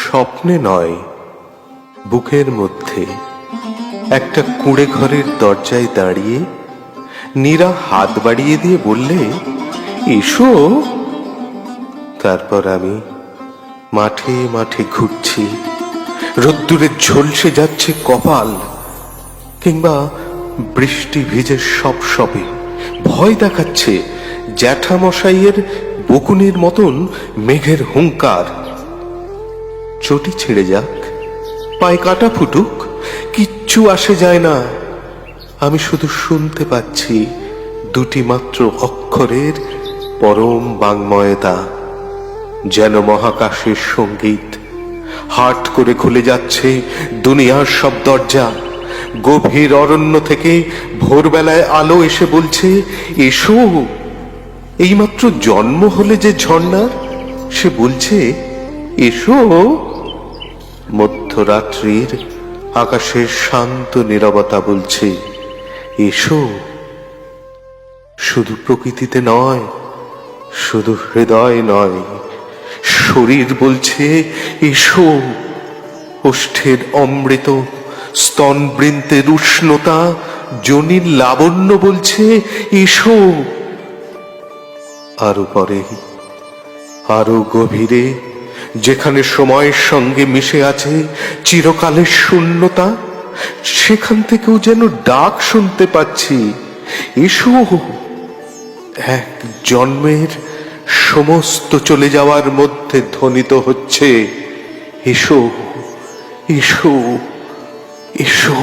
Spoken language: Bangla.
স্বপ্নে নয়, বুকের মধ্যে একটা কুঁড়ে ঘরের দরজায় দাঁড়িয়ে নীরা হাত বাড়িয়ে দিয়ে বললে, এসো। তারপর আমি মাঠে মাঠে ঘুরছি রোদ্দুরে ঝলসে যাচ্ছে কপাল, কিংবা বৃষ্টি ভিজে সব সবে ভয় দেখাচ্ছে জ্যাঠামশাইয়ের বকুনির মতন মেঘের হুঙ্কার। চটি ছেড়ে যাক, পায়ে কাটা ফুটুক, কিচ্ছু আসে যায় না। আমি শুধু শুনতে পাচ্ছি দুটি মাত্র অক্ষরের পরম বাংময়তা, যেন মহাকাশের সংগীত। হাট করে খুলে যাচ্ছে দুনিয়ার সব দরজা। গভীর অরণ্য থেকে ভোরবেলায় আলো এসে বলছে, এসো এইমাত্র জন্ম হলে যে ঝর্ণার, সে বলছে, এসো। মধ্যরাত্রির আকাশের শান্ত নীরবতা বলছে, এসো। শুধু প্রকৃতিতে নয়, শুধু হৃদয় নয়, শরীর বলছে, এসো। ওষ্ঠের অমৃত স্তন বৃন্তের উষ্ণতা, জনির লাবণ্য বলছে, এসো। আরও পরে। আরও গভীরে, যেখানে সময়ের সঙ্গে মিশে আছে চিরকালের শূন্যতা, সেখান থেকেও যেন ডাক শুনতে পাচ্ছি, এসো। এক জন্মের সমস্ত চলে যাওয়ার মধ্যে ধ্বনিত হচ্ছে, এসো এসো এসো।